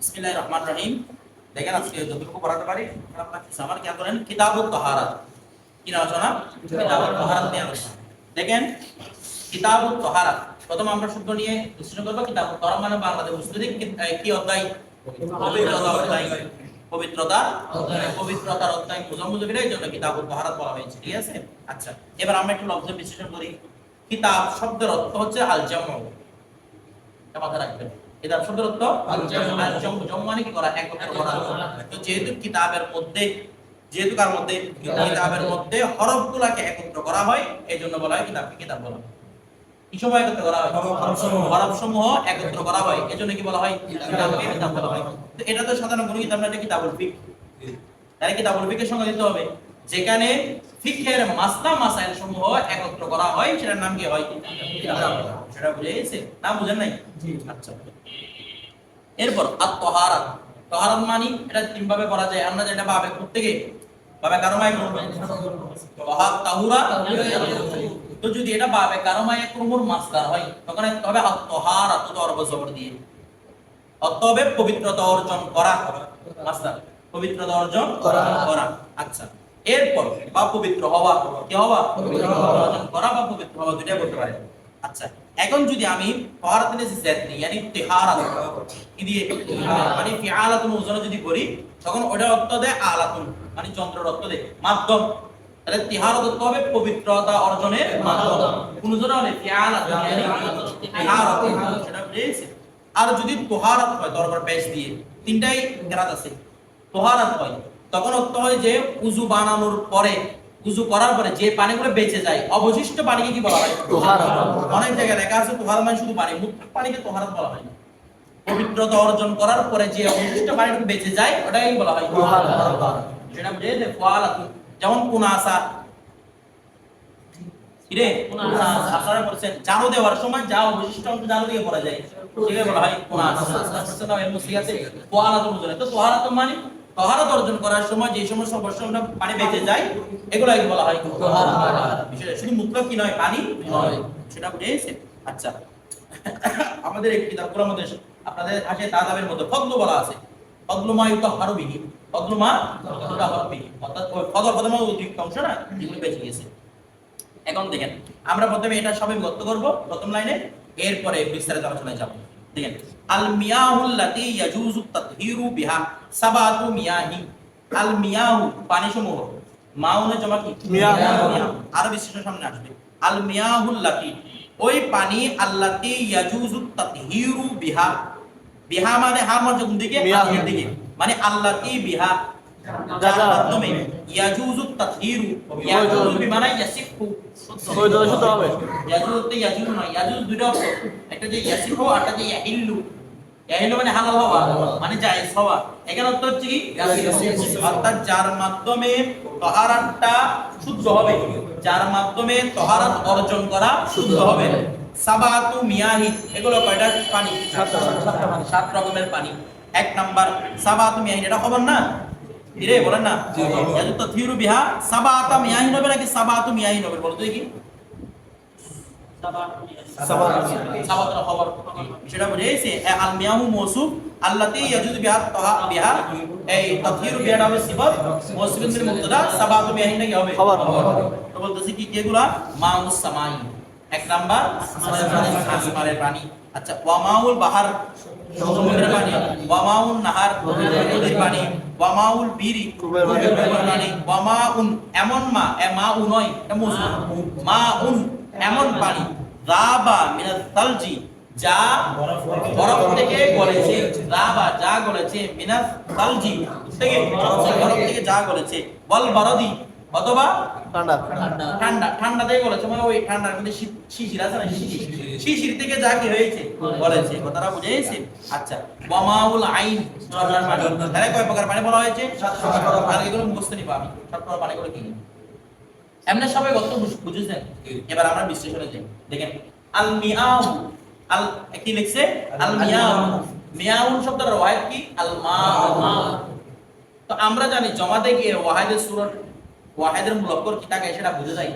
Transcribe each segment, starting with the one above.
বিসমিল্লাহির রহমানির রহিম। দেখেন আজকে যতটুকু পড়াতে পারি আমার খেয়াল করেন? তাহারাত। কি আলোচনা তাহারাত নিয়ে আলোচনা। দেখেন তাহারাত। প্রথম আমরা নিয়ে বিশ্লেষণ করব মানে বাংলাতে মুসলিম কি অধ্যায়? পবিত্রতা পবিত্রতার অধ্যায় মুজাম্মুজবির এই জন্য কিতাবুত তাহারাত বলা হয়েছে, ঠিক আছে? আচ্ছা এবার আমরা একটু লফজ বিশ্লেষণ করি। কিতাব শব্দের অর্থ হচ্ছে আল জামু এটা মাথায় রাখবেন। শব্দের অর্থ জামু। মানে কি করা একত্র করা। তো যেহেতু কিতাবের মধ্যে যেহেতু কার মধ্যে? কিতাবের মধ্যে। হরফগুলোকে একত্র করা হয় এই জন্য বলা হয় কিতাবকে কিতাব বলা হয়। কি সময় একত্র করা হয়? হরফসমূহ। হরফসমূহ একত্র করা হয়। কি বলা হয়? কিতাবকে কিতাব বলা হয়। তো এটা তো সাধারণ কোনো কিতাব না এটা কিতাবুল ফিক। তাই কিতাবুল ফিকের সঙ্গে দিতে হবে। যেখানে ফিকের মাসলা মাসাইল সমূহ একত্র করা হয় সেটার নাম কি হয়? সেটা বুঝে গেছে? না বুঝেন নাই? আচ্ছা। এরপর আর তহারাত তহারাত মানি এটা তিন ভাবে করা যায়। আমরা যেটা ভাবে প্রত্যেকে ভাবে তাহুরা তো যদি এটা ভাবে ক্রমর হয় তখন তবে আর তহারাত তো অরব জবর দিয়ে। হবে পবিত্রতা অর্জন করা পবিত্রতা অর্জন করা। করা। আচ্ছা। এরপর বা পবিত্র হওয়া কি হওয়া অর্জন করা বা পবিত্র হওয়া দুইটা করতে পারে। আচ্ছা এখন যদি আমি তহারাত জেদ নিই yani তিহারাত কি দিয়ে? মানে ফিআলাতুন ওজন যদি করি তখন ওটা অর্থ দেয় আলাতুন মানে যন্ত্রের অর্থ দেয় মাধ্যম। তাহলে অর্থ হবে পবিত্রতা অর্জনের মাধ্যম। কোন জন হলে ফিআলাতুন yani তিহারাত সেটা বুঝেছে আর যদি তোহারাত হয় দরবার পেশ দিয়ে তিনটাই কেরাত আছে। তোহারাত হয় তখন অর্থ হয় যে উজু বানানোর পরে উজু করার পরে যে পানিগুলো বেঁচে যায় অবশিষ্ট পানিকে কি বলা হয়? অনেক জায়গায় লেখা আছে তোহারাত মানে শুধু পানি মুক্ত পানিকে তোহারাত বলা হয়। পবিত্রতা অর্জন করার পরে যে অবশিষ্ট পানিটুকু বেঁচে যায় ওটাই বলা হয় সেটা বুঝে যে যেমন কুনাসা। কিরে কুনাসা। আপনারা বলছেন জানো দেওয়ার সময় যা অবশিষ্ট অংশ জানো দিয়ে পড়া যায়। সেটাকে বলা হয় কুনাসা। বুঝছেন না এর মুসলিম আছে। ফালাতুন বুঝলেন তো তোহারাত মানে? তোহারাত অর্জন করার সময় যে সমস্ত অবশিষ্ট পানি বেঁচে যায় এগুলাই বলা হয়। শুধু মুতলক কি নয় পানি সেটা বুঝেছে আচ্ছা। আমাদের এই কিতাবগুলোর মধ্যে আপনাদের আছে তাদাবের মধ্যে ফদলু বলা আছে। অর্থাৎ ফদল অতিরিক্ত অংশ না যেগুলো বেঁচে গেছে এখন দেখেন আমরা প্রথমে এটা সবাই বিভক্ত করব প্রথম লাইনে এরপরে বিস্তারিত আলোচনায় যাব। দেখেন আল ইয়াজুজু তাতহিরু বিহা। সাবাতু মিয়াহি। আল মিয়াহু পানি সমূহ মাউনে জমা কি? আরও বিশ্লেষণ সামনে আসবে। আল মিয়াহুল লাতি ওই পানি আল্লাতি ইয়াজুজু তাতহিরু বিহা। বিহা মানে হা মানে কোন দিকে দিকে। মানে আল্লাতি বিহা। যার যার। মাধ্যমে ইয়াজুজু তাতহিরু। ইয়াজুজু বিমানে ইয়াসিফু। শুদ্ধ হবে। ইয়াজুজ তে ইয়াজুজ ইয়াজুজ দুটো একটা যে ইয়াসিফু আর একটা যে ইয়াহিল্লু। ইয়াহিল্লু মানে হালাল হওয়া মানে জায়েজ হওয়া এখানে অর্থ হচ্ছে কি? অর্থাৎ যার মাধ্যমে তহারাতটা শুদ্ধ হবে। যার মাধ্যমে তহারাত অর্জন করা শুদ্ধ হবে। সাবাতু মিয়াহি এগুলো কয়টা? পানি। সাত রকমের পানি। এক নাম্বার সাবাতু মিয়াহি এটা খবর না? ইরে বলেন না। জি। ইয়াজুজ বিহা সাবাতা মিয়াহি হবে নাকি সাবাতু মিয়াহি হবে বলো তো দেখি সাবাত। সাবাতের খবর সেটা বুঝেছে আল মিয়াহু মৌসুফ আল্লাতি ইয়াজুদ বিহা তাহা বিহা এই তাথহিরু বিহা হবে সিফাত মৌসুফিন এর মুবতাদা সাবাতু মিয়াহি নাকি হবে? খবর। তো বলতেছি কি এগুলা মাউস সামাই। এক নাম্বার আসমানের পানি। আচ্ছা ওয়ামাউল বাহার সমুদ্রের পানি। ওয়ামাউন নাহার নদীর পানি। ওয়ামাউল বিরি পানি। ওয়ামাউন এমন মা এ মা উ নয় এটা মা উন এমন পানি রাবা মিনাত তালজি যা বরফ থেকে গলেছে রাবা যা গলেছে মিনাত তালজি থেকে বরফ থেকে যা গলেছে বল বরদি অথবা ঠান্ডা। ঠান্ডা। ঠান্ডা থেকে বলেছে মানে ওই ঠান্ডার মধ্যে শিশির আছে না শিশির? শিশির। থেকে যা কি হয়েছে বলেছে কথাটা বুঝেছে? আচ্ছা ওয়ামাউল আইন ঝর্ণার পানি। তাহলে কয় প্রকার পানি বলা হয়েছে? সাত প্রকার পানি এগুলো মুখস্থ নিবা আমি। সাত প্রকার পানি গুলো কি কি? এমনি সবাই গত বুঝেছেন? এবার আমরা বিশ্লেষণে যাই। দেখেন আল মিয়াউ আল কি লিখছে? আল মিয়াউ মিয়াউন শব্দের রওয়ায়াত কি? আল মা তো আমরা জানি জমাতে গিয়ে ওয়াহিদের সুরত ওয়াহিদের মুলক্কর কি থাকে সেটা বুঝে যায়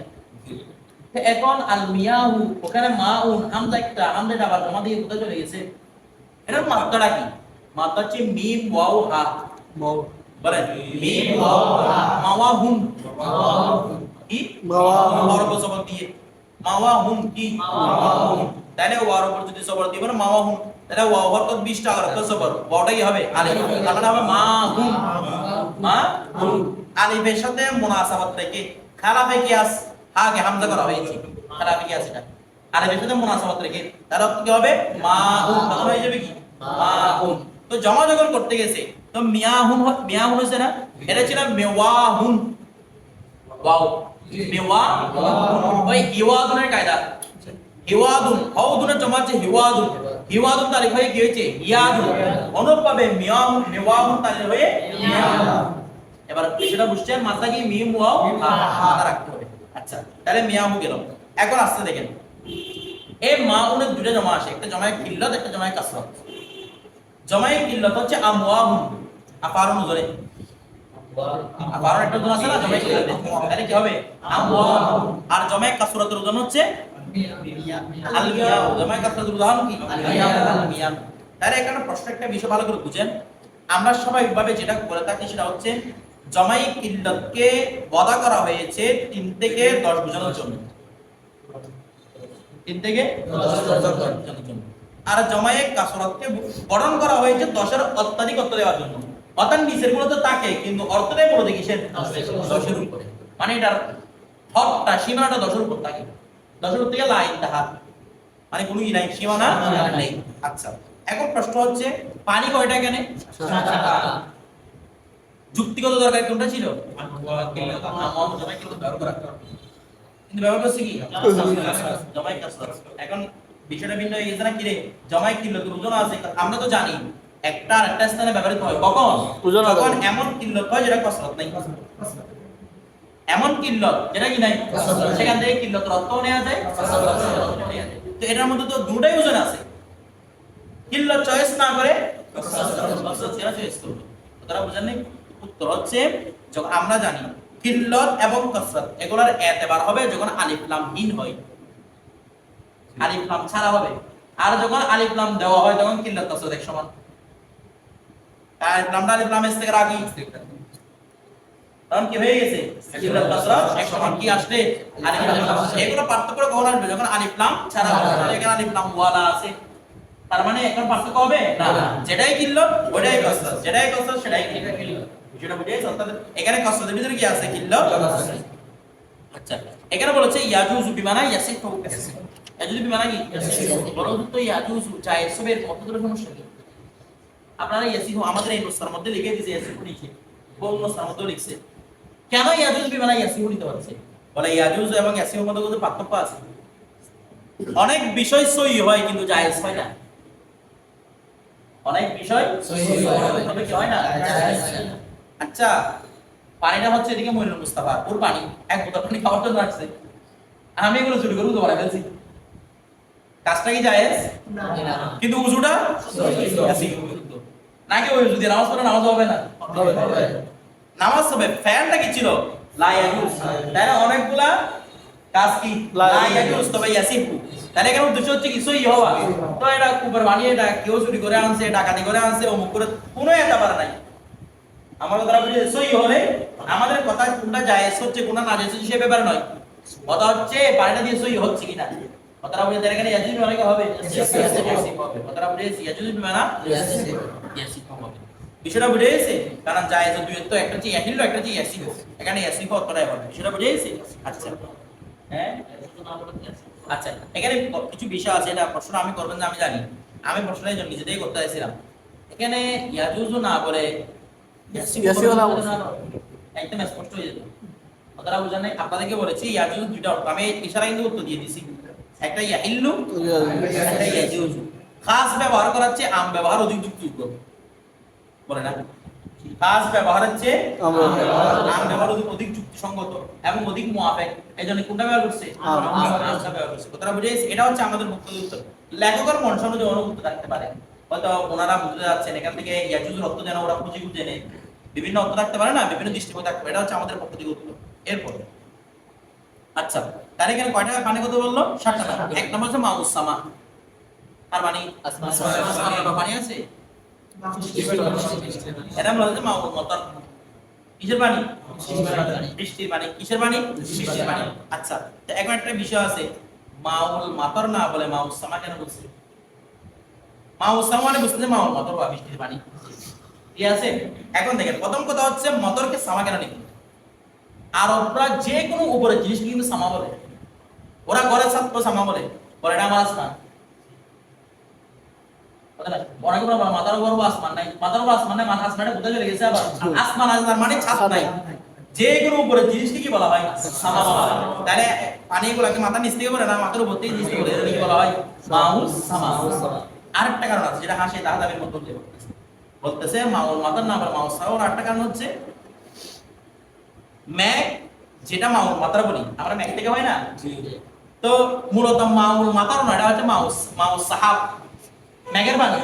এখন আল মিয়াহু ওখানে মাউন হামজা একটা হামজাটা আবার জমা দিয়ে কোথায় চলে গেছে? এটার মাত্রাটা কি? মাত্রা হচ্ছে মিম ওয়াও হা। বলেন মিম ওয়াও হা। মাওয়াহুম কি মাওয়াহুম। ওয়ার উপর জবর দিয়ে। মাওয়াহুম কি তাহলে ওয়ার উপর যদি জবর দিব না মাওয়াহুম তাহলে ওয়াও হরকত 20 টা হরকত জবর হবে আলিফ। মানে হবে মাহুম মা আলিফের সাথে মুনাসাবাত রেখে খালাফে কি আস আগে হামজা করা হয়েছে। খালাফে কি আছে এটা। আলিফের সাথে মুনাসাবাত রেখে অর্থ কি হবে? মাহুম তখন হয়ে যাবে কি? মাহুম তো জমা যখন করতে গেছে তো মিয়াহুন মিয়াহুন হচ্ছে না? এটা ছিল মেওয়াহুন ওয়াও। মেওয়া ওই ইওয়াদুনের কায়দা। হিওয়াদুন হাউদুনের জমা হচ্ছে হিওয়াদুন। হিওয়াদুন তারিখ হয়ে কি হয়েছে ইয়াদুন মিয়াহুন মেওয়াহুন তারিখ হয়ে এবার সেটা বুঝছেন মাথা কি মিম, ওয়াও মাথা রাখতে হবে। আচ্ছা তাহলে মিয়াহু গেল। এখন আসতে দেখেন। এই মা উনের দুটো জমা আসে একটা জমায় কিল্লত একটা জমায় কাসরত। জমায় কিল্লত হচ্ছে আমওয়াহুম আফারুন জরে একটা আছে না? কিল্লত তাহলে কি হবে? আর প্রশ্ন একটা আমরা স্বাভাবিকভাবে যেটা করে থাকি সেটা হচ্ছে, জমাই কিল্লতকে বদা করা হয়েছে তিন থেকে দশ বোঝানোর জন্য। তিন থেকে আর জমায়ে কাসরতকে বরণ করা হয়েছে দশের অত্যাধিক অর্থ দেওয়ার জন্য। অর্থাৎ নিচেরগুলো তো তাকে কিন্তু অর্থ দেয় বড় কিসের দশের উপরে মানে এটার হকটা সীমানাটা দশের উপর থাকে। দশের উপর থেকে লাইন তাহার। মানে কোনো ই নাই সীমানা নেই। আচ্ছা এখন প্রশ্ন হচ্ছে পানি কয়টা এখানে? যুক্তিগত দরকার কোনটা ছিল? কিন্তু ব্যবহার করা করছে কি এখন বিষয়টা ভিন্ন হয়ে গেছে না কিরে জমাই কিল্লত ওজন আছে আমরা তো জানি। একটা আর একটা স্থানে ব্যবহৃত হয়। কখন? এমন কিল্লত হয় যেটা কসরত নাই। এমন কিল্লত যেটা কি নাই? সেখান থেকে কিল্লত নেওয়া যায়। তো এটার মধ্যে তো দুটাই ওজন আছে। কিল্লত চয়েস না করে কসরত। সেটা চয়েস করবে কথাটা বুঝেন নাই? উত্তর হচ্ছে যখন আমরা জানি কিল্লত এবং কসরত এগুলোর এতেবার হবে যখন আলিফ লাম হীন হয়। আলিফ লাম ছাড়া হবে। আর যখন আলিফ লাম দেওয়া হয় তখন কিল্লত কসরত এক সমান। আলিফ লামটা আলিফ লাম এস থেকে তখন কি হয়ে গেছে? কিল্লত কসরত এক সমান কি আসলে? আলিফ লাম এগুলো পার্থক্য কখন আসবে যখন আলিফ লাম ছাড়া এখানে আলিফ লাম ওয়ালা আছে। তার মানে এখন পার্থক্য হবে? না। যেটাই কিল্লত ওটাই কসরত যেটাই কসরত সেটাই বুঝে অর্থাৎ এখানে কসরতের ভিতরে কি আছে? কিল্লত আচ্ছা। এখানে বলেছে ইয়াজুজু বিমানা ইয়াসিফু ইয়াজুজু বিমানা কি? বড় তো ইয়াজুজু জায়েসবের কত দূর সমস্যা কি আপনারা ইয়াসিফু আমাদের এই নুসখার মধ্যে লিখে দিয়েছে ইয়াসিফু লিখে বহু নুসখার মধ্যে লিখছে। কেন ইয়াজুজ বিমানা ইয়াসিফু নিতে পারছে? বলে ইয়াজুজ এবং ইয়াসিফুর মধ্যে কোনো পার্থক্য আছে। অনেক বিষয় সই হয় কিন্তু জায়েজ হয় না। অনেক বিষয় হয়। তবে কি হয় না। আচ্ছা পানিটা হচ্ছে এদিকে মইনুল মুস্তাফা। ওর পানি এক বোতল পানি খাওয়ার জন্য আসছে। আমি এগুলো চুরি করে উজু বানাই ফেলছি। কাজটা কি জায়েজ? কিন্তু উজুটা। নাকি ওই দিয়ে নামাজ পড়লে নামাজ হবে না? নামাজ হবে। ফ্যানটা কি ছিল? লাইয়াজুজ তাই না? অনেকগুলা কাজ কি? লা লাইয়াজুজ তবে ইয়াসিফু। তাহলে এখানে উদ্দেশ্য হচ্ছে কি? সই হওয়া তো এটা কুপার বানিয়ে এটা কেউ চুরি করে আনছে ডাকাতি করে আনছে অমুক করে কোনো এটা পারে নাই। আমার কথা বুঝে সই হলে আমাদের কথা কোনটা জায়েজ হচ্ছে কোনটা না জায়েজ হচ্ছে সে ব্যাপারে নয়। কথা হচ্ছে পানিটা দিয়ে সই হচ্ছে কিনা? ইয়াজুজ অনেকে হবে? ইয়াসিফ হবে। ইয়াজুজ বিমানা ইয়াসিফ হবে। বিষয়টা বুঝে গেছে? কারণ জায়েজ দুই তো একটা হচ্ছে ইয়াহিল একটা হচ্ছে ইয়াসিফ। এখানে ইয়াসিফ হবে। বিষয়টা বুঝে গেছে? আচ্ছা। হ্যাঁ? আচ্ছা। এখানে কিছু বিষয় আছে এটা প্রশ্ন আমি করবেন না আমি জানি। আমি প্রশ্নটা এই জন্য নিজেতেই করতে চাইছিলাম। এখানে ইয়াজুজু না বলে ইয়াসিফ ইয়াসিফ না, একদম স্পষ্ট হয়ে যেত কথাটা বুঝা নাই আপনাদেরকে বলেছি ইয়াজুজ দুইটা অর্থ। আমি ইশারা কিন্তু উত্তর দিয়ে দিছি। একটা ইয়াহিল্লু একটা ইয়াজুজু খাস ব্যবহার করা হচ্ছে আম ব্যবহার অধিক যুক্তিযোগ্য বলে না? খাস ব্যবহার হচ্ছে আম ব্যবহার। অধিক যুক্তিসঙ্গত এবং অধিক এই জন্য কোনটা ব্যবহার করছে। আমটা ব্যবহার করছে। কথাটা বুঝে এটা হচ্ছে আমাদের বক্তব্য উত্তর। লেখকের মন অনুযায়ী অনুভূত থাকতে পারে। হয়তো ওনারা বুঝতে যাচ্ছেন এখান থেকে ইয়াজুজুর অর্থ যেন ওরা খুঁজে খুঁজে নেয়। বিভিন্ন অর্থ থাকতে পারে না বিভিন্ন দৃষ্টিকোণ থাকতে পারে। এটা হচ্ছে আমাদের পক্ষ থেকে উত্তর। এরপর আচ্ছা তাহলে এখানে কয়টা পানি কথা বলল সাতটা পানি এক নম্বর হচ্ছে মাউসামা আর মানে পানি আছে? এটা বলা হচ্ছে মাউল মতর কিসের পানি? বৃষ্টির পানি। কিসের পানি? বৃষ্টির পানি। আচ্ছা তো এখন একটা বিষয় আছে। মাউল মাতর না বলে মাউল সামা কেন বলছে? মাউল সামা মানে বুঝতে মাউল মতর বা বৃষ্টির পানি। ঠিক আছে? এখন দেখেন প্রথম কথা হচ্ছে মতরকে সামা কেন লিখবে? আরবরা যে কোনো উপরের জিনিসকে কিন্তু সামা বলে। ওরা ঘরে ছাত্র সামা বলে। বলে এটা আমার আসমান। অনেক মাথার উপর আসমান নাই। মাথার উপর আসমান নাই মাথা আসমানে কোথায় চলে গেছে আবার। আসমান আসমান মানে ছাদ নাই। যে কোনো উপরে জিনিসকে কি বলা হয়? সামা বলা হয়। তাহলে পানি গুলাকে মাথা নিচ থেকে না মাথার উপর থেকে নিচ থেকে এটা কি বলা হয়? মাউস সামা আরেকটা কারণ আছে যেটা হাসে মধ্যে বলতে বলতেছে মাউল মাথার আর মাউস সামা ওর আরেকটা কারণ হচ্ছে ম্যাগ যেটা মাউল মাথার বলি আমরা ম্যাগ থেকে হয় না? তো মূলত মাউল মাথার না এটা হচ্ছে মাউস মাউস সাহাব। ম্যাগের বানি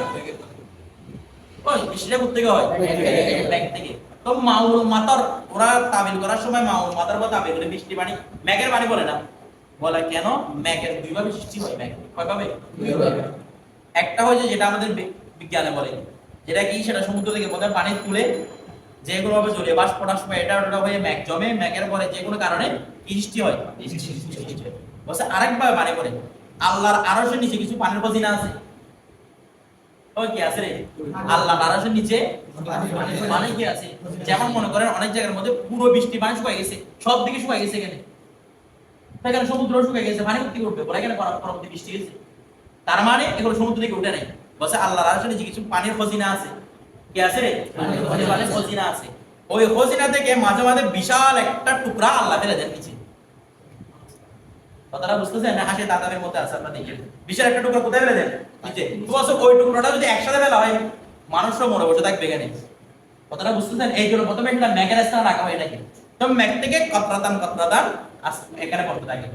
ওই বৃষ্টিটা কোথা হয়? ব্যাগ থেকে। তো মাউল মাতার ওরা তাবিল করার সময় মাউল মাতার বা তাবিল করে বৃষ্টি পানি ম্যাগের পানি বলে না। বলে কেন? ম্যাগের দুই ভাবে সৃষ্টি হয় ম্যাগ কয় ভাবে একটা হচ্ছে যেটা আমাদের বিজ্ঞানে বলে। যেটা কি? সেটা সমুদ্র থেকে প্রথমে পানি তুলে যে কোনো ভাবে জলীয় বাষ্প পড়ার সময় এটা ওটা হয়ে ম্যাগ জমে, ম্যাগের পরে যে কোনো কারণে সৃষ্টি হয়। বলছে আরেকভাবে পানি পড়ে আল্লাহর আরশের নিচে কিছু পানির বজিনা আছে। কি আছে রে? আল্লাহ আরশের নিচে কি আছে? যেমন মনে করেন অনেক জায়গার মধ্যে পুরো বৃষ্টি পানি শুকায় গেছে, সব দিকে শুকায় গেছে এখানে। সমুদ্র শুকায় গেছে, পানি উঠবে? বলে এখানে পর- পরবর্তী বৃষ্টি গেছে তার মানে এগুলো সমুদ্র থেকে উঠে নাই। বলছে আল্লাহর আরশের নিচে কিছু পানির খজিনা আছে। কি আছে? খজিনা আছে। ওই থেকে মাঝে মাঝে বিশাল একটা টুকরা আল্লাহ ফেলে দেন নিচে। কথাটা বুঝতেছেন? না মধ্যে আছে, আপনারা বিশাল একটা টুকরা কোথায় ফেলে দেন? নিচে। তো বলছে ওই যদি একসাথে ফেলা হয় মরে, বসে থাকবে এখানে। কথাটা বুঝতেছেন? এই জন্য প্রথমে একটা ম্যাগের স্থানে রাখা হয় এটাকে। তো ম্যাগ থেকে এখানে পড়তে থাকে।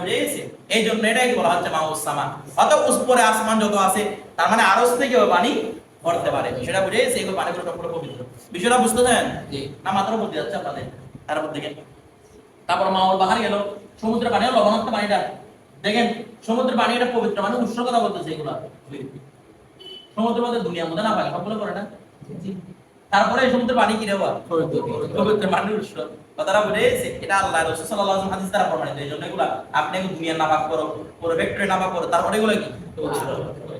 বুঝে গেছে? এই জন্য বলা হচ্ছে মাউস সামা অত উপরে আসমান যত আছে, তার মানে আরস থেকে পানি পড়তে পারে। সেটা বুঝে গেছে এগুলো পানিগুলো সবগুলো পবিত্র। বিষয়টা বুঝতেছেন। না মাত্র বলতে যাচ্ছে আপনাদের তারপর দেখেন তারপর মাওল বাহার গেল সমুদ্রের পানি লবণাক্ত পানিটা। দেখেন সমুদ্রের পানি এটা পবিত্র মানে উৎস কথা বলতেছে এগুলা। সমুদ্রের মধ্যে দুনিয়ার মধ্যে না পাই সবগুলো করে না। তারপরে এই সমুদ্রের পানি কি দেওয়া পবিত্র। পানি উৎস। কথাটা এটা আল্লাহ রাসূল আলাইহি হাদিস দ্বারা প্রমাণিত। এই জন্য এগুলা আপনি দুনিয়ার নাপাক করো পুরো ফ্যাক্টরি নাপাক করো তারপরে এগুলো কি?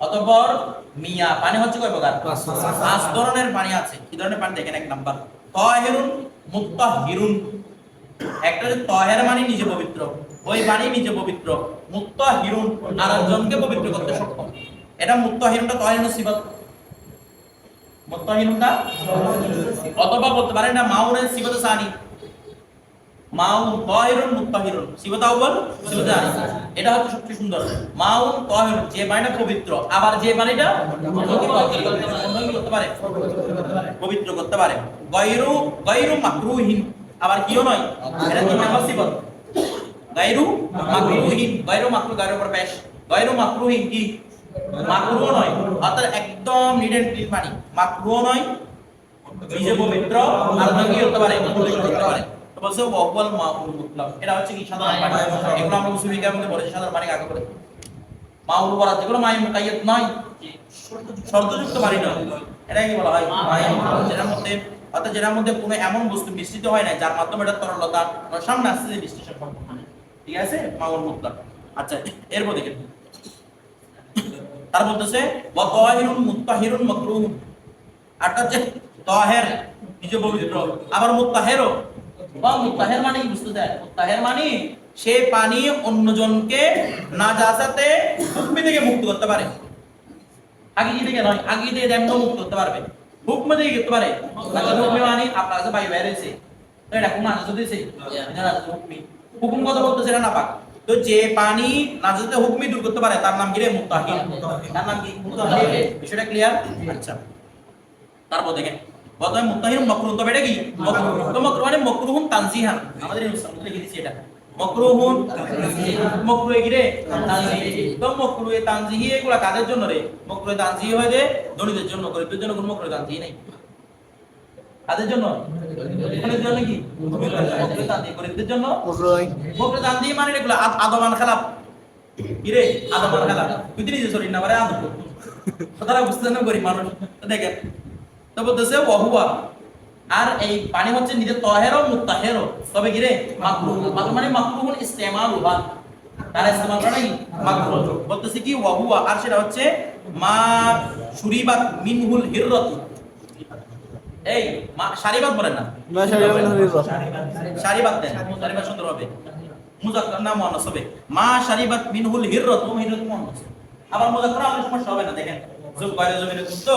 অতঃপর মিয়া পানি হচ্ছে কয় প্রকার? পাঁচ ধরনের পানি আছে। কি ধরনের পানি? দেখেন এক নাম্বার। তাহিরুন মুত্তাহিরুন। একটা হচ্ছে তাহের মানে নিজে পবিত্র। ওই পানি নিজে পবিত্র। মুত্তাহিরুন আরেকজনকে পবিত্র করতে সক্ষম। এটা মুত্তাহিরুনটা তাহিরুন সিফাত মুত্তাহিরুনটা? অথবা বলতে পারেন না মাউনের সিফাত সানি। মাউন তাহিরুন মুত্তাহিরুন। সিফাত আউয়াল সিফাত এটা হচ্ছে সবচেয়ে সুন্দর। মাউন তাহিরুন, যে পবিত্র, আবার যে পবিত্র করতে পারে। মাকরুহিন। আবার কিও নয়? এটা মাকরুহিন। মাকরু মাকরুহিন কি? মাকরু নয়। অর্থাৎ একদম নিড এন্ড ক্লিন পানি মাকরু নয়। নিজে পবিত্র, আর হতে পারে। করতে পারে। বলছে ওয়াল মাউল মুতলাক এটা হচ্ছে কি সাধারণ পানি এগুলো আমরা মধ্যে পড়েছি সাধারণ পানি কাকে বলে। মাউল যেগুলো মাই মুকাইয়াত নয়। শর্তযুক্ত পানি নয় এটা কি বলা হয়? যেটার মধ্যে অর্থাৎ যেটার মধ্যে কোনো এমন বস্তু মিশ্রিত হয় না যার মাধ্যমে এটা তরলতা সামনে আসতে যে বিশ্লেষণ না। ঠিক আছে? মাউল মুতলাক আচ্ছা এরপর দেখেন। তার বলতেছে ওয়া তাহিরুন মুত্তাহিরুন মাকরুহ আরটা হচ্ছে তাহের নিজে পবিত্র আবার মুত্তাহেরও। বা মুত্তাহের মানে কি বুঝতে চায়? মুত্তাহের মানে সে পানি অন্যজনকে নাজাসাতে হুকমি থেকে মুক্ত করতে পারে। আগি থেকে নয় আগি থেকে যেমন মুক্ত করতে পারবে। হুকম থেকে করতে পারে। হুকমি মানে আপনার কাছে বাইরে এসে এটা দিয়েছে হুকমি। হুকুম কথা বলতেছে এটা না পাক তো যে পানি হুকমি দূর করতে পারে তার নাম কি রে? মুত্তাহির তার নাম কি? মুত্তাহির বিষয়টা ক্লিয়ার আচ্ছা। তারপর দেখেন। প্রথমে মুত্তাহির মকরুহ তবে এটা কি? তো মকরুহ মানে মকরুহুন তানজিহান। আমাদের এই উস্তাদ লিখে এটা? মকরুহুন মকরুহে কি রে? তানজিহি। তো মকরুহে তানজিহি এগুলা কাদের জন্য রে? মকরুহে তানজিহি হয় যে ধনীদের জন্য গরিবদের জন্য কোনো মকরুহে তানজিহি নেই। কাদের জন্য? ধনীদের জন্য কি? মকরুহে তানজিহি। গরিবদের জন্য? মকরুহ। তানজিহি মানে এগুলা আদমান খেলাপ। কি রে? আদমান খেলাপ। তুই তো শরীর না মানে আদম তারা বুঝতে না গরিব মানুষ? দেখেন তো বলতেছে ওয়াহুয়া। আর এই পানি হচ্ছে নিজের তহেরও মুত্তাহেরও। তবে কি রে? মাকরুহ। মাকরুহ মানে মাকরুহুল ইস্তেমাল উহা তারা ইস্তেমাল করে নাকি মাকরুহ। বলতেছে কি ওয়াহুয়া। আর সেটা হচ্ছে মা শুরিবাত মিনহুল হিররাত। এই মা শারিবাত বলেন না? না শারিবাত শারিবাত দেন। শারিবাত সুন্দর হবে। মুজাক্কার না মুয়ান্নাস হবে। মা শারিবাত মিনহুল হিররাত। হিররাত মুয়ান্নাস আবার মুজাক্কার আলাদা সমস্যা হবে না দেখেন। জুব বাইরে জমিনে তো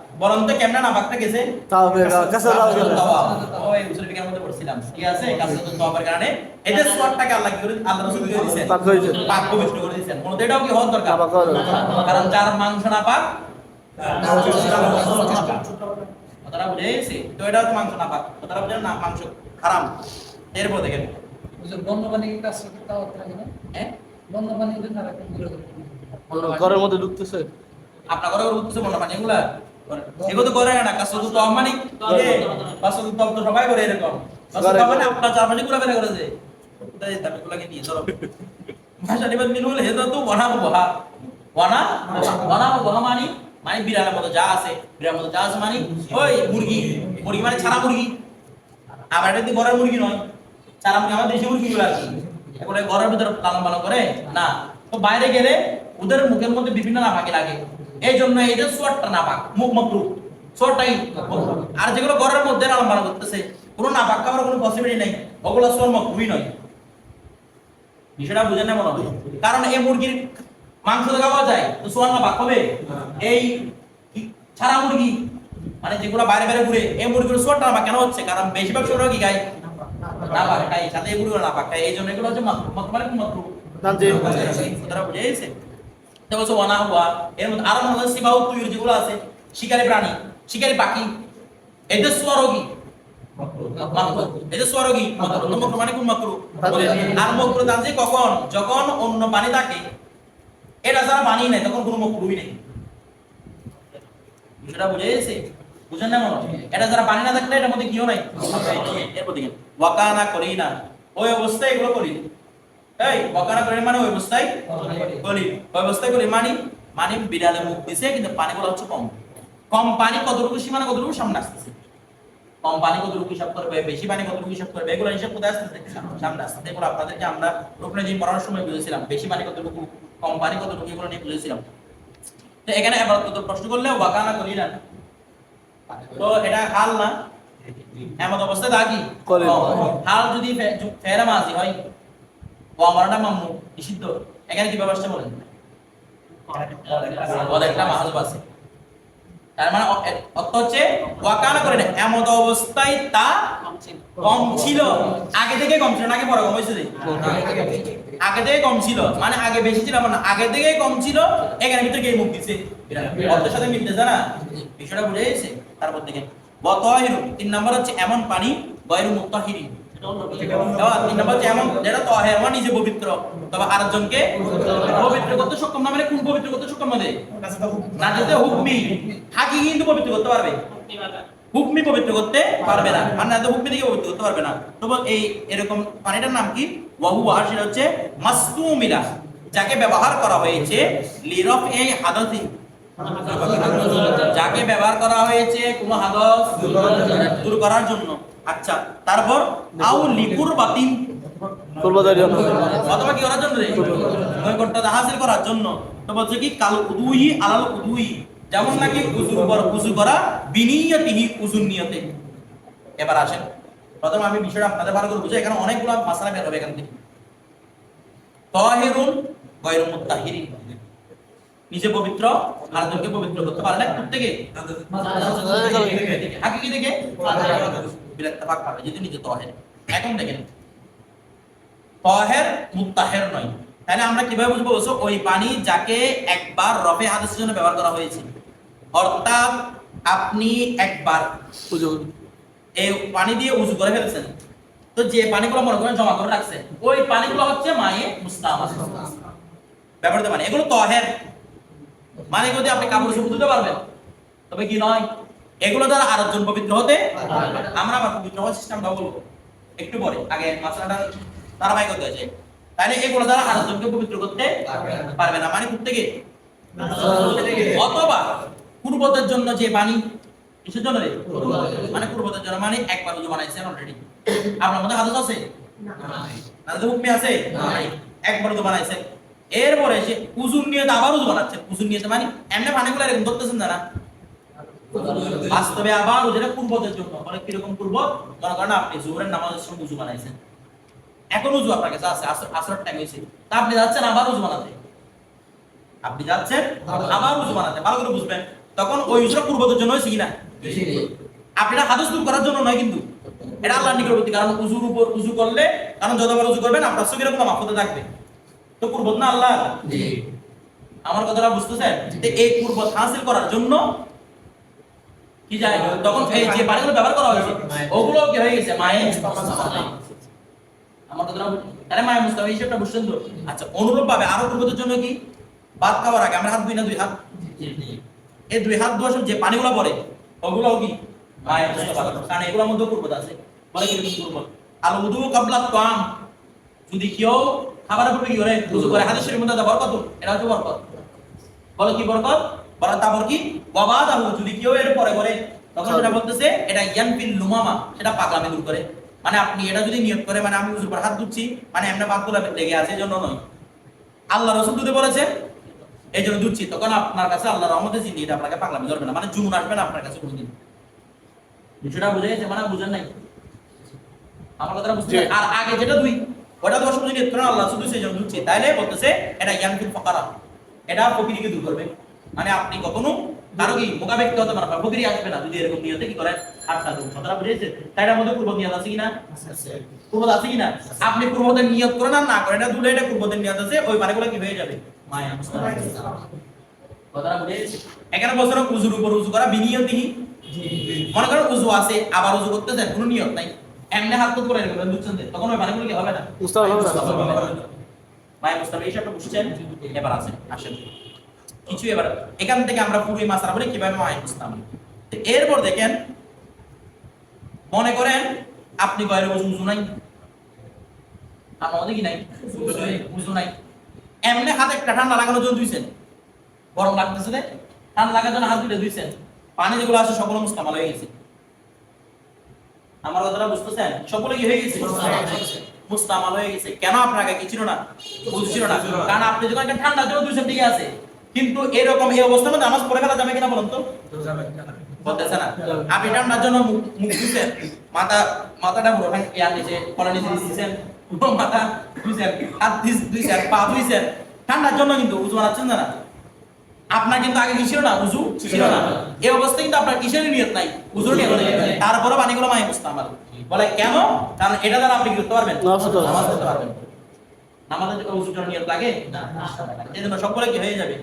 বরং তো কেমনে না পাকটা গেছে? তাও কাছে তাও ওই মুসলিমের মধ্যে পড়ছিলাম। ঠিক আছে? কাছে তো তওবার কারণে এদের সোয়ারটাকে আল্লাহ কি করে আল্লাহ রাসূল করে দিয়েছেন? পাক হয়েছে। পাক পবিত্র করে দিয়েছেন। মনে তো এটাও কি হওয়ার দরকার? পাক হওয়া দরকার। কারণ যার মাংস না পাক কথাটা বুঝে গেছি? তো এটা হচ্ছে মাংস না পাক। কথাটা বুঝে না? মাংস হারাম এরপর দেখেন। বন্যপ্রাণী কাজ করতে তাও থাকে না? হ্যাঁ? বন্যপ্রাণী যদি না। রাখেন ঘরের মধ্যে ঢুকতেছে। আপনার ঘরে উঠতেছে মনে পানি এগুলা? এগুলো তো করে না তো মানে শুধু তো তো সবাই করে এরকম। তো মানে আপনার চারগুলা বের করেছে তাই দাবি গুলাকে নিয়ে চলো। ভাষা নিবাদ মিনুল হেদা তো ওয়ানা বহা ওয়ানা ওয়ানা বহা মানে? মানে বিড়ালের মতো যা আছে বিড়ালের মতো যা আছে মানে? ওই মুরগি। মুরগি মানে ছাড়া মুরগি। আবার এটা তো ঘরের মুরগি নয়। ছাড়া মুরগি আমার দেশি মুরগি গুলো আছে এগুলো ঘরের ভিতরে লালন পালন করে? না। তো বাইরে গেলে ওদের মুখের মধ্যে বিভিন্ন নাপাকি লাগে। এই জন্য এই যে সোয়ারটা নাপাক মুখ মকরু সোয়ারটাই আর যেগুলো ঘরের মধ্যে লালন পালন করতেছে কোনো নাপাক খাওয়ার কোনো পসিবিলিটি নেই। ওগুলো সোয়ার মকরুই নয়। বিষয়টা বুঝেন না মনে কারণ এই মুরগির মাংস তো খাওয়া যায় তো সোয়ার নাপাক হবে। এই ছাড়া মুরগি মানে যেগুলো বাইরে বাইরে ঘুরে এই মুরগির সোয়ারটা নাপাক কেন হচ্ছে? কারণ বেশিরভাগ সময় কি খায় নাপাক খায় সাথে নাপাক খায়। এই জন্য এগুলো হচ্ছে মাকরু মানে কি মাকরু জানতে তারা বুঝে গেছে তো ওয়ানা এর মধ্যে আরও মনে সিবাউ তুইর যেগুলো আছে শিকারী প্রাণী শিকারী পাখি সোয়ারোগী সোয়ারোগী মানে কখন যখন অন্য পানি থাকে এটা ছাড়া পানি নাই তখন কোনো মাকরুই নেই। বিষয়টা বুঝে গেছে? বুঝেন না মনে এটা যারা পানি না থাকলে এটার মধ্যে কিও নাই? এরপর দেখেন ওয়াকানা করি না ওই অবস্থায় এগুলো করি। এই ওয়াকানা করি মানে ওই অবস্থায় করি ওই অবস্থায় করি মানে মানে বিড়ালে মুখ দিছে কিন্তু পানিগুলো হচ্ছে কম। কম পানি কতটুকু সীমানা কতটুকু সামনে আসতেছে? কম পানি কতটুকু হিসাব করবে বেশি পানি কতটুকু হিসাব করবে এগুলো হিসাব কোথায় আসতেছে? সামনে আসতেছে। এগুলো আপনাদেরকে আমরা রূপনে দিন পড়ানোর সময় বুঝেছিলাম বেশি পানি কতটুকু কম পানি কতটুকু এগুলো নিয়ে বুঝেছিলাম। তো এখানে এবার তো প্রশ্ন করলে ওয়াকানা করি না তো এটা হাল না? এমন অবস্থায় দাগি? হাল যদি যু- ফেরা মাঝি হয় ও মাম্মু নিষিদ্ধ। এখানে কি ব্যবস্থা বলেন? একটা মাহাজব আছে। তার মানে অর্থ হচ্ছে, ওয়াকানা করে না এমন অবস্থায় তা কম ছিল। আগে থেকে কম ছিল নাকি পরে কম হয়েছে আগে থেকে কম ছিল। মানে আগে বেশি ছিল না। আগে থেকে কম ছিল এখানে ভিতরে গিয়ে মুখ দিছে? অর্থের সাথে মিলতেছে না বিষয়টা বুঝে গেছে? তারপর দেখেন বতহিরু তিন নম্বর হচ্ছে, এমন পানি গয়রু মুত্তাহিরি এবার হুকমি। পবিত্র করতে পারবে। না। হুকমি থেকে পবিত্র করতে পারবে না। এই এরকম পানিটার নাম কি? ওয়াহু সেটা হচ্ছে যাকে ব্যবহার করা হয়েছে লিরফ এই হাদাসি। যাকে ব্যবহার করা হয়েছে কোন হাদস দূর করার জন্য। আচ্ছা তারপর আউ লিকুর বাতিন পূর্বদের জন্য অথবা কি করার জন্য রে? নৈকট্যতা হাসিল করার জন্য। তো বলছে কি কাল উদুই আলাল উদুই যেমন নাকি উজু করা উজু করা বিনিয়তিহি উজুর নিয়তে। এবার আসেন। প্রথম আমি বিষয়টা আপনাদের ভালো করে বুঝাই এখানে অনেকগুলো মাসালা বের হবে এখান থেকে। তাহিরুন মুত্তাহিরিন। নিজে পবিত্র আরেকজনকে পবিত্র করতে পারে না প্রত্যেকে আগে কি পাবে যদি নিজে তহের। এখন দেখেন তহের মুত্তাহের নয়। তাহলে আমরা কীভাবে বুঝব ওই পানি যাকে একবার রফে হাদিসের জন্য ব্যবহার করা হয়েছে। অর্থাৎ আপনি একবার এই পানি দিয়ে করে ফেলছেন। তো যে পানিগুলো মনে করেন জমা করে রাখছেন ওই পানিগুলো হচ্ছে মায়ে ব্যবহৃত পানি এগুলো তহের। মানে যদি আপনি কাপড় ধুতে পারবেন? তবে কি নয়? এগুলো দ্বারা আরেকজন পবিত্র হতে আমরা আবার পবিত্র হওয়ার সিস্টেমটা বলব। একটু পরে, আগে মাসালাটা ধারাবাহিক হতে আছে তাহলে এগুলো দ্বারা আরেকজনকে পবিত্র করতে পারবে না। মানে প্রত্যেকে অথবা পূর্বতের জন্য যে পানি কিসের জন্য মানে পূর্বতের জন্য মানে একবার উজু বানাইছেন অলরেডি আপনার মধ্যে হাদস আছে? না হুকমি আছে? একবার উজু বানাইছেন এরপরে সে উজুর নিয়ে আবার উজু বানাচ্ছেন উজুর নিয়ে মানে এমনি পানিগুলো এরকম ধরতেছেন না? বাস্তবে আবার পূর্বতের জন্য। কীরকম পূর্ব? মনে করেন আপনি জোহরের নামাজের সময় উজু বানাইছেন। এখন উজু আপনার কাছে আছে আসর টাইম হয়েছে। তা আপনি যাচ্ছেন আবার উজু বানাতে। আপনি যাচ্ছেন আবার উজু বানাতে। ভালো করে বুঝবেন তখন ওই উজুটা জন্য হয়েছে কিনা আপনারা হাদস দূর করার জন্য নয় কিন্তু। এটা আল্লাহর নিকটবর্তী কারণ উজুর উপর উজু করলে কারণ যতবার উজু করবেন আপনার সঙ্গে এরকম মাফতে থাকবে। তো পূর্বত না আল্লাহ আমার কথাটা বুঝতেছেন? যে এই পূর্বত হাসিল করার জন্য কি যায়? তখন এই যে পানিগুলো ব্যবহার করা হয়েছে, ওগুলো কি হয়ে গেছে? মায়ের আমার বুঝ- তাহলে মায়ের মুস্তাফা হিসেবটা বুঝছেন তো? আচ্ছা অনুরূপ ভাবে আরও পূর্বতের জন্য কি? ভাত খাওয়ার আগে, আমরা হাত ধুই না দুই হাত? এই দুই হাত ধোয়ার যে পানিগুলো পড়ে ওগুলো কি? মায়ের মুস্তাফা কারণ এগুলোর মধ্যে পূর্বত আছে। বলে কি পূর্বত আল উদু কাবলা তাম। যদি কেউ খাবারের পূর্বে কি করে? উযু করে হাদিসের মধ্যে বরকত এটা হচ্ছে বরকত। বলে কি বরকত? বলে তারপর কি ওয়াবাদ আহু যদি কেউ এর পরে করে তখন যেটা বলতেছে এটা ইয়ানফিল লুমামা সেটা পাগলামি দূর করে। মানে আপনি এটা যদি নিয়ত করে মানে আমি উজুর পর হাত ধুচ্ছি মানে এমনি পাকগুলো লেগে আছে এজন্য নয়। আল্লাহ রসুল দুধে বলেছে এই জন্য দুচ্ছি তখন আপনার কাছে আল্লাহ রহমতের জিন্দিগিটা আপনাকে পাগলামি ধরবে না। মানে জুনুন আসবে না আপনার কাছে কোনোদিন। বিষয়টা বুঝে গেছে মানে বুঝেন নাই? আমার কথাটা বুঝতে। আর আগে যেটা দুই ওটা দশ করেন আল্লাহ শুধু সেই জন্য দুচ্ছি তাইলে বলতেছে এটা ইয়ানফিল ফকারা। এটা প্রকৃতিকে দূর করবে। মানে আপনি কখনো কারও কি মোকাবেক্ষি হতে পারবেন ফকিরি আসবে না যদি এরকম নিয়তে কি করেন? হাতটা দেবেন কথাটা বুঝেছে তাই এটার মধ্যে পূর্ব নিয়ত আছে কিনা? পূর্ব আছে কিনা? আপনি পূর্বদের নিয়ত করেন আর না করেন এটা দুলে এটা পূর্বদের নিয়ত আছে ওই পানিগুলো কি হয়ে যাবে? মায়া। কথাটা বুঝেছে এখানে বছর উজুর উপর উজু করা মনে করেন উজু আছে আবার উজু করতেছেন কোনো নিয়ত নাই। এমনি হাত করে বুঝছেন তখন ওই কি হবে না। মায়ের মুস্তাফা এই সবটা বুঝছেন? এবার আসেন আসেন। কিছু এবার এখান থেকে আমরা পুরোই মাসারা বলি, কীভাবে মুস্তাফা তো এরপর দেখেন, মনে করেন আপনি গয়ের উজু নাই। আমাদের কি নাই? উজু নাই এমনি হাতে একটা ঠান্ডা লাগানোর জন্য দুইছেন গরম লাগতেছে রে ঠান্ডা লাগার জন্য হাত দুটো ধুইছেন। পানি যেগুলো আছে সবগুলো মুস্তামাল হয়ে গেছে। আমার কথাটা বুঝতেছেন? সকলে কি হয়ে গেছে? মুস্তামাল হয়ে গেছে। কেন আপনার আগে কি ছিল না? বুঝ ছিল না। কারণ আপনি যখন একটা ঠান্ডার জন্য দুইছেন ঠিক আছে। কিন্তু এরকম এই অবস্থার মধ্যে নামাজ পড়ে ফেলা যাবে কিনা বলুন তো? বলতেছে না। আপনি ঠান্ডার জন্য মুখ ধুইছেন মাথা মাথাটা নিচে কলা নিচে দিয়েছেন মাথা ধুইছেন হাত ধুইছেন পা ধুইছেন ঠান্ডার জন্য কিন্তু উজু বানাচ্ছেন না আপনার কিন্তু আগে কি ছিল না? উজু ছিল না। এই অবস্থায় কিন্তু আপনার কিসের নিয়ত নাই? উজুর নিয়ত নাই। তারপরে পানিগুলো মাই মুস্তামাল বলে কেন? কারণ এটা দ্বারা আপনি কি করতে পারবেন। নামাজ পড়তে পারবেন। নামাজ নামাজের জন্য নিয়ত লাগে না এই জন্য সবগুলো কি হয়ে যাবে?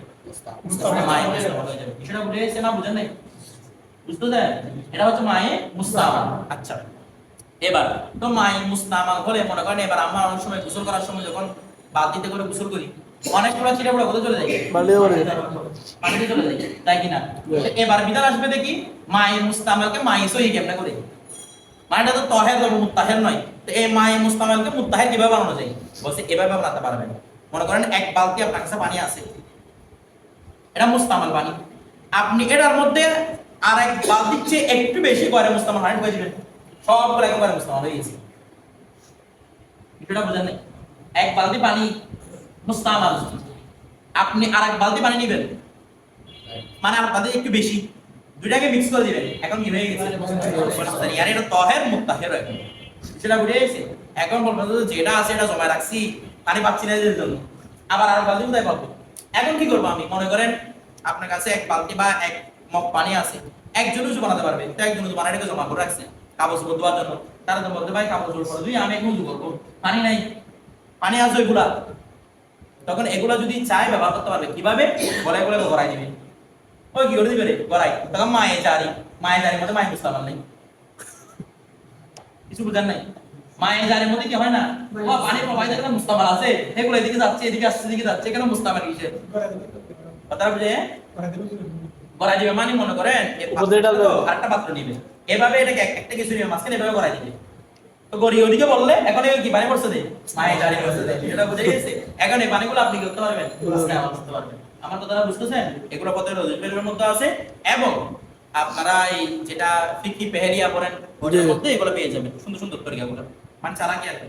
বিষয়টা বুঝে না বুঝেন নাই? বুঝতে দেন এটা হচ্ছে মায়ে আচ্ছা এবার তো মায়ে হলে মনে করেন এবার আমরা অনেক সময় গোসল করার সময় যখন বালতিতে করে গোসল করি অনেক সময় ছিটে পড়ে কোথায় চলে যায়। পানিতে চলে যায় তাই কিনা? এবার বিধান আসবে দেখি মায়ে মুস্তামালকে মায়ে সহি কেমনে করে? মায়েটা তো তহের মুত্তাহের নয়। তো এই মায়ে মুস্তামালকে মুত্তাহের কীভাবে বানানো যায়। বলছে এভাবে বানাতে পারবেন মনে করেন এক বালতি আপনার কাছে পানি আছে। এটা মুস্তামাল পানি আপনি এটার মধ্যে আর এক বালতির চেয়ে একটু বেশি করে মুস্তামাল পানি ঢুকে দিবেন। সবগুলো একবারে মুস্তামাল হয়ে গেছে। বিষয়টা বুঝেন নাই? এক বালতি পানি মুস্তামাল। আপনি আর এক বালতি পানি নেবেন। মানে আর বালতি একটু বেশি। দুইটাকে মিক্স করে দিবেন। এখন কি হয়ে গেছে? আর এটা তহের মুত্তাহের এখন সেটা বুঝে গেছে এখন বলবেন যেটা আছে, এটা জমা রাখছি। পানি পাচ্ছি না এর জন্য। আবার আর বালতি কোথায় পাবো? এখন কি করব আমি? মনে করেন আপনার কাছে এক বালতি বা এক মগ পানি আছে। একজন উজু বানাতে পারবে। তো একজন উজু বানাটাকে জমা করে রাখছে। কাগজ পর ধোয়ার জন্য। তারা তো বলতে ভাই কাগজ পর ধুই আমি এখন উজু করব? পানি নাই। পানি আছে ওইগুলা। তখন এগুলা যদি চায়, ব্যবহার করতে পারবে। কীভাবে? গলায় গলায় গড়াই দিবে। ওই কি করে দিবে রে? গড়াই। তখন মায়ে চারি মায়ে চারির মধ্যে মায়ে বুঝতে পারলাম নাই। কিছু বুঝার নাই। মায়ের জারের মধ্যে কি হয় না? ও পানি প্রবাহিত একটা মুস্তামাল আছে? এগুলো এদিকে যাচ্ছে এদিকে আসছে এদিকে যাচ্ছে এখানে মুস্তামাল কিসে? কথা বুঝে? গড়াই দিবে মানে মনে করেন আরেকটা পাত্র নিবে এভাবে এটাকে এক একটা কিছু নিবে মাঝখানে এভাবে গড়াই দিবে। তো গড়ি ওদিকে বললে এখন এই কি পানি পড়ছে দে মায়ের জারি পড়ছে দে এটা বুঝে গেছে? এখন এই পানিগুলো আপনি করতে পারবেন? করতে পারবেন। আমার কথাটা বুঝতেছেন? এগুলো পথের রজিবের মধ্যে আছে। এবং আপনারা এই যেটা ফিকি পেহেরিয়া পড়েন ওটার মধ্যে এগুলো পেয়ে যাবেন। সুন্দর সুন্দর তরিকাগুলো। মানে আর কি?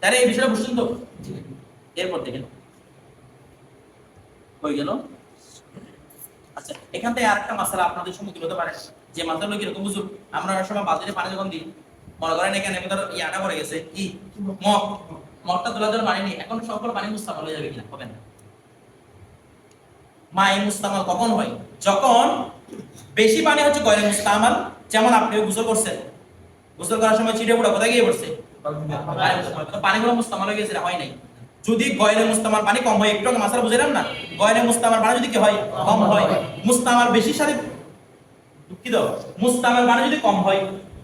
তাহলে এই বিষয়টা বুঝছেন তো? এরপর দেখেন। হয়ে গেল। আচ্ছা এখান থেকে আরেকটা মাসালা আপনাদের সম্মুখীন হতে পারে। যে মাসালা কীরকম বুঝুন? আমরা অনেক সময় বাজারে পানি যখন দিই মনে করেন এখানে কোথাও ইয়াটা পড়ে গেছে কি? মগ। মগটা তোলার জন্য পানি নেই। এখন সকল পানি মুস্তামাল হয়ে যাবে কিনা? হবে না। মা এই মুস্তামাল কখন হয়? যখন বেশি পানি হচ্ছে গয়রে মুস্তামাল যেমন আপনি গোসল করছেন। গোসল করার সময় চিড়ে পুরো কোথায় গিয়ে পড়ছে? পানিগুলো মুস্তামাল হয়ে গেছে হয় নাই। যদি গয়রে মুস্তামাল পানি কম হয় একটু মাসালা বুঝলাম না? গয়রে মুস্তামাল পানি যদি কি হয়? কম হয়। মুস্তামাল বেশির সাথে দুঃখিত। মুস্তামাল পানি যদি কম হয়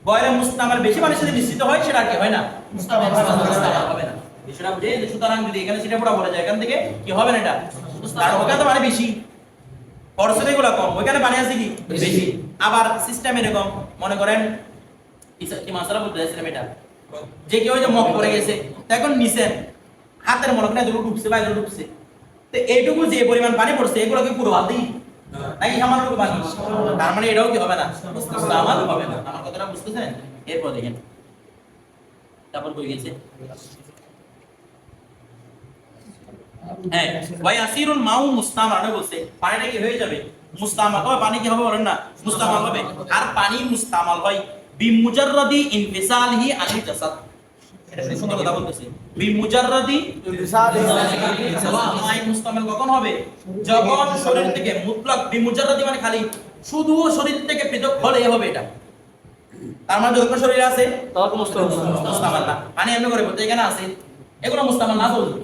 গয়রে মুস্তামাল বেশি পানির সাথে মিশ্রিত হয় সেটা আর কি হয় না? মুস্তামাল হবে না। বুঝে সুতরাং যদি এখানে চিড়ে পুরো বলে যায় এখান থেকে কি হবে না এটা? আর ওখানে তো পানি বেশি। পরশনে গুলো কম। ওইখানে পানি আছে কি? বেশি। আবার সিস্টেম এরকম মনে করেন কি মাসালা বলতে চাইছিলাম এটা যে কেউ যে মগ পড়ে গেছে এখন নিছেন হাতের মনে করেন এগুলো ডুবছে বা এগুলো ডুবছে তো এইটুকু যে পরিমাণ পানি পড়ছে এগুলো কি পুরো বালতি? নাকি সামান্য পানি তার মানে এটাও কি হবে না? আমার হবে না আমার কথাটা বুঝতেছেন? এরপর দেখেন। তারপর কই গেছে? হ্যাঁ ভাই আসিরুল মাউ মুস্তামাল বলছে পানিটা কি হয়ে যাবে? মুস্তামাল হবে পানি কি হবে বলেন না? মুস্তামাল হবে। আর পানি মুস্তামাল হয় বিমুজাররাদি ইনফিসালিহি আনিল জাসাদ। এটা সুন্দর কথা বলতেছে। বিমুজাররাদি মাই মুস্তামাল কখন হবে? যখন শরীর থেকে মুতলাক বিমুজাররাদি মানে খালি শুধু শরীর থেকে পৃথক হলে হবে এটা। তার মানে যখন শরীর আছে তখন মুস্তামাল। না। পানি এমনি করে বলতে এখানে আছে। এগুলো মুস্তামাল না বলতো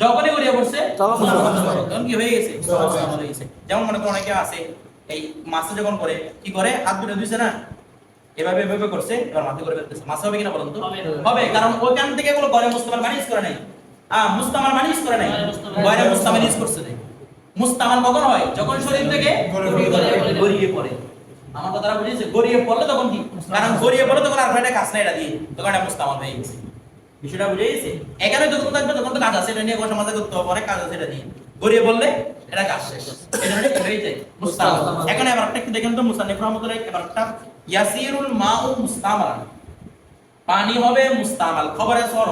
যখনই গড়িয়ে পড়ছে তখন কি হয়ে গেছে। হয়ে গেছে। যেমন মনে করো অনেকে আছে এই মাছে যখন করে কি করে? হাত দুটো ধুইছে না? এভাবে এভাবে করছে এবার মাথা করে ফেলতেছে। মাছ হবে কিনা বলুন তো? হবে কারণ ওইখান থেকে এগুলো মানিজ করে নাই। আ মুস্তামাল মানিজ করে নাই। ইউজ করছে। মুস্তামাল কখন হয়? যখন শরীর থেকে গড়িয়ে পড়ে। আমার কথাটা বুঝেছে? গড়িয়ে পড়লে তখন কি? কারণ গড়িয়ে পড়লে তখন আর এটা কাজ নাই এটা দিয়ে। তখন এটা মুস্তামাল হয়ে গেছে। বিষয়টা বুঝে গেছে? এখানে যখন থাকবে তখন তো কাজ আছে এটা নিয়ে করতে হবে অনেক কাজ আছে এটা দিয়ে গড়িয়ে বললে এটা কাজ শেষ। এটা হয়ে যায়? মুস্তামাল। এখানে আবার একটা একটু দেখেন তো মুসান্নিফ রহমতুল্লাহ এবার একটা ইয়াসিরুল মাউ মুস্তামাল। পানি হবে মুস্তামাল। খবরে সর।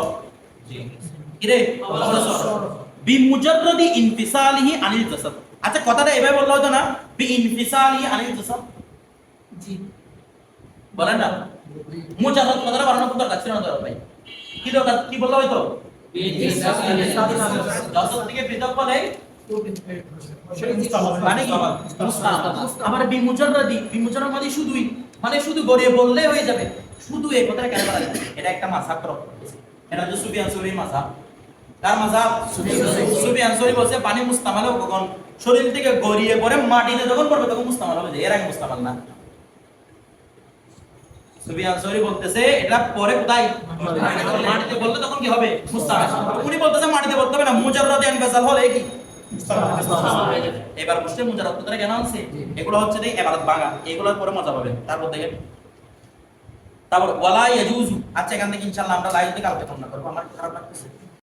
কিরে? খবরে সর। বিমুজাররাদি ইনফিসালিহি আনিল জাসাদ। আচ্ছা কথাটা এভাবে বলল হতো না? বি ইনফিসালিহি আনিল জাসাদ। জি। বলেন না। মুজাররাদ কথাটা বানানো খুব দরকার ছিল না ভাই? কি দরকার? কি বলল হয়তো জাসাদ থেকে পৃথক বলে মানে মুস্তামাল আবার মানে শুধুই মানে শুধু গড়িয়ে বললে হয়ে যাবে। শুধু এই কথাটা কেন বলা এটা একটা তরফ এটা হচ্ছে সুফিয়ান সৌরির মাসাব কার মাসাব সুফিয়ান সৌরি। বলছে পানি মুস্তামাল কখন শরীর থেকে গড়িয়ে পরে মাটিতে যখন পড়বে তখন মুস্তামাল হবে এর আগে মুস্তামাল না। এগুলো হচ্ছে যে এবারত ভাঙা এগুলোর পরে মজা পাবেন। তারপর দেখেন। তারপর, ওয়ালা আচ্ছা এখান থেকে ইনশাআল্লাহ আমরা লাইভ থেকে আলোচনা করব, আমার খারাপ লাগতেছে।